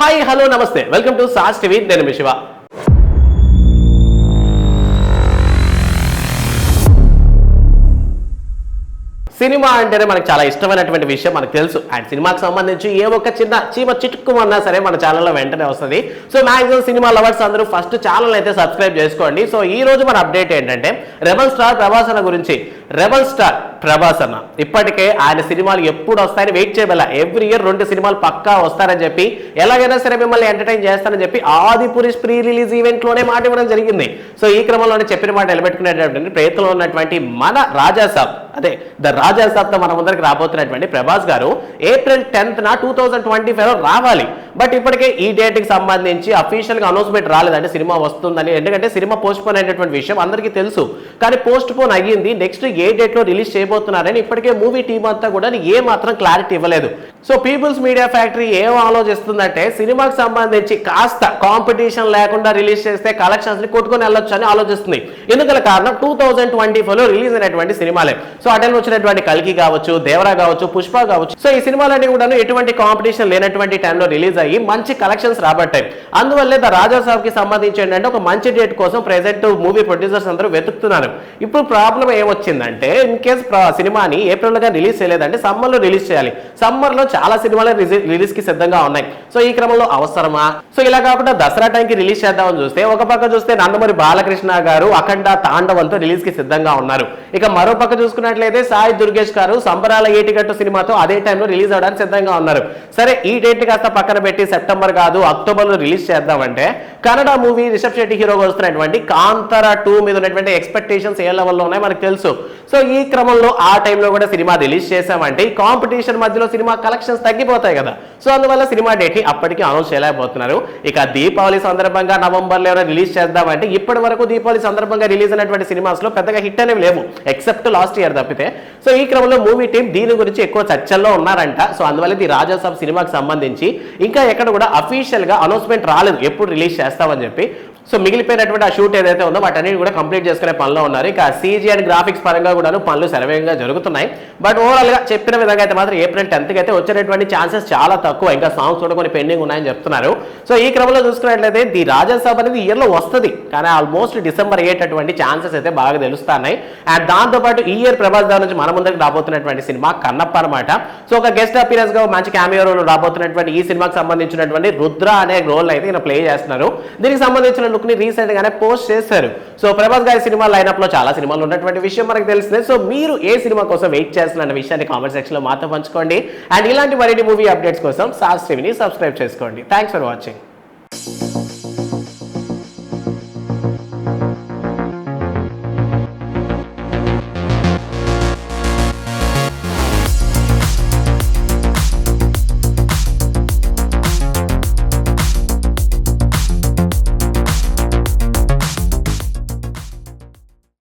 Hi hello నమస్తే. Welcome to SAS TV. నేను మీ శివ. సినిమా అంటేనే మనకు చాలా ఇష్టమైనటువంటి విషయం మనకు తెలుసు. అండ్ సినిమాకి సంబంధించి ఏ ఒక్క చిన్న చీమ చిటుక్కుమన్నా సరే మన ఛానల్లో వెంటనే వస్తుంది. సో మాక్సిమం సినిమా లవర్స్ అందరూ ఫస్ట్ ఛానల్ అయితే సబ్స్క్రైబ్ చేసుకోండి. సో ఈ రోజు మన అప్డేట్ ఏంటంటే రెబల్ స్టార్ ప్రభాసన గురించి. రెబల్ స్టార్ ప్రభాస్ అన్న ఇప్పటికే ఆయన సినిమాలు ఎప్పుడు వస్తాయని వెయిట్ చేయబల. ఎవ్రీ ఇయర్ రెండు సినిమాలు పక్కా వస్తారని చెప్పి ఎలాగైనా సరే మిమ్మల్ని ఎంటర్టైన్ చేస్తానని చెప్పి ఆదిపురుష్ ప్రీ రిలీజ్ ఈవెంట్లోనే మాట ఇవ్వడం జరిగింది. సో ఈ క్రమంలోనే చెప్పిన మాట నిలబెట్టుకునేటటువంటి ప్రయత్నంలో ఉన్నటువంటి మన రాజా సాబ్. అదే ద రాజా సాబ్ మన ముందరికి రాబోతున్నటువంటి ప్రభాస్ గారు ఏప్రిల్ టెన్త్ నా టూ థౌజండ్ ట్వంటీ ఫైవ్ రావాలి. బట్ ఇప్పటికే ఈ డేట్కి సంబంధించి అఫీషియల్గా అనౌన్స్మెంట్ రాలేదంటే సినిమా వస్తుందని. ఎందుకంటే సినిమా పోస్ట్ పోన్ అయినటువంటి విషయం అందరికీ తెలుసు. కానీ పోస్ట్ పోన్ అయ్యింది నెక్స్ట్ ఏ డేట్లో రిలీజ్ చేయబోతున్నారని ఇప్పటికే మూవీ టీమ్ అంతా కూడా ఏ మాత్రం క్లారిటీ ఇవ్వలేదు. సో పీపుల్స్ మీడియా ఫ్యాక్టరీ ఏం ఆలోచిస్తుందంటే సినిమాకి సంబంధించి కాస్త కాంపిటీషన్ లేకుండా రిలీజ్ చేస్తే కలెక్షన్స్ని కొట్టుకొని వెళ్ళొచ్చు అని ఆలోచిస్తుంది. ఎందుకల కారణం? టూ థౌజండ్ ట్వంటీ ఫోర్లో రిలీజ్ అయినటువంటి సినిమాలే. సో ఆ వచ్చినటువంటి కల్కి కావచ్చు దేవరా కావచ్చు పుష్ప కావచ్చు సో ఈ సినిమాలన్నీ కూడా ఎటువంటి కాంపిటీషన్ లేనటువంటి టైంలో రిలీజ్ అయ్యి మంచి కలెక్షన్స్ రాబట్టాయి. అందువల్లే ద రాజా కి సంబంధించి ఏంటంటే ఒక మంచి డేట్ కోసం ప్రెసెంట్ మూవీ ప్రొడ్యూసర్స్ అందరూ వెతుకుతున్నారు. ఇప్పుడు ప్రాబ్లం ఏమొచ్చిందంటే ఇన్ కేస్ సినిమాని ఏప్రిల్గా రిలీజ్ చేయలేదంటే సమ్మర్లో రిలీజ్ చేయాలి. సమ్మర్లో చాలా సినిమాలు రిలీజ్కి సిద్ధంగా ఉన్నాయి. సో ఈ క్రమంలో అవసరమా? సో ఇలా కాకుండా దసరా టైంకి రిలీజ్ చేద్దామని చూస్తే ఒక పక్క చూస్తే నందమూరి బాలకృష్ణ గారు అఖండ తాండవంతో రిలీజ్కి సిద్ధంగా ఉన్నారు. ఇక మరో పక్క చూసుకున్నట్లయితే సాయి దుర్గేష్ గారు సంబరాల ఏటిగట్టు సినిమాతో అదే టైంలో రిలీజ్ అవడానికి సిద్ధంగా ఉన్నారు. సరే ఈ డేట్ కాస్త పక్కన పెట్టి సెప్టెంబర్ కాదు అక్టోబర్లో రిలీజ్ చేద్దామంటే కన్నడ మూవీ రిషబ్ శెట్టి హీరోగా వస్తున్నటువంటి కాంతార టూ మీద ఉన్నటువంటి ఎక్స్పెక్టేషన్స్ ఏ లెవెల్లో ఉన్నాయో మనకు తెలుసు. సో ఈ క్రమంలో ఆ టైంలో కూడా సినిమా రిలీజ్ చేసామంటే ఈ కాంపిటీషన్ మధ్యలో సినిమా కలెక్షన్స్ తగ్గిపోతాయి కదా. సో అందువల్ల సినిమా డేట్ని అప్పటికి అనౌన్స్ చేయలేకపోతున్నారు. ఇక దీపావళి సందర్భంగా నవంబర్లో రిలీజ్ చేద్దామంటే ఇప్పటి వరకు దీపావళి సందర్భంగా రిలీజ్ అయినటువంటి సినిమాస్లో పెద్దగా హిట్ అనేవి లేవు ఎక్సెప్ట్ లాస్ట్ ఇయర్ తప్పితే. సో ఈ క్రమంలో మూవీ టీం దీని గురించి ఎక్కువ చర్చల్లో ఉన్నారంట. సో అందువల్ల ఇది రాజాసాబ్ సినిమాకి సంబంధించి. ఇంకా ఎక్కడ కూడా అఫీషియల్గా అనౌన్స్మెంట్ రాలేదు ఎప్పుడు రిలీజ్ చేస్తామని చెప్పి. సో మిగిలిపోయినటువంటి ఆ షూట్ ఏదైతే ఉందో వాటన్నిటి కూడా కంప్లీట్ చేసుకునే పనిలో ఉన్నారు. ఇక సీజీ అండ్ గ్రాఫిక్స్ పరంగా కూడా పనులు సర్వేగా జరుగుతున్నాయి. బట్ ఓవరాల్గా చెప్పిన విధంగా అయితే మాత్రం ఏప్రిల్ టెన్త్కి అయితే వచ్చేటటువంటి ఛాన్సెస్ చాలా తక్కువ. ఇంకా సాంగ్స్ కూడా కొన్ని పెండింగ్ ఉన్నాయని చెప్తున్నారు. సో ఈ క్రమంలో చూసుకున్నట్లయితే ది రాజ్యసభ అనేది ఇయర్లో వస్తుంది. కానీ ఆల్మోస్ట్ డిసెంబర్ అయ్యేటటువంటి ఛాన్సెస్ అయితే బాగా తెలుస్తున్నాయి. అండ్ దాంతో పాటు ఈ ఇయర్ ప్రభాస్ దాని నుంచి మన ముందరికి రాబోతున్నటువంటి సినిమా కన్నప్ప అనమాట సో ఒక గెస్ట్ అపీరెన్స్గా మంచి క్యామియో రాబోతున్నటువంటి ఈ సినిమాకి సంబంధించినటువంటి రుద్ర అనే రోల్ అయితే ఈయన ప్లే చేస్తున్నారు. దీనికి సంబంధించిన లుక్ రీసెంట్ గానే పోస్ట్ చేశారు. సో ప్రభాస్ గారి సినిమా లైనప్లో చాలా సినిమాలు ఉన్నటువంటి విషయం మనకు తెలిసిందే. సో మీరు ఏ సినిమా కోసం వెయిట్ చేస్తున్న విషయాన్ని కామెంట్ సెక్షన్లో మాతో పంచుకోండి. అండ్ ఇలాంటి మరిన్ని మూవీ అప్డేట్స్ కోసం సాస్ టీవీని సబ్స్క్రైబ్ చేసుకోండి. Thanks for watching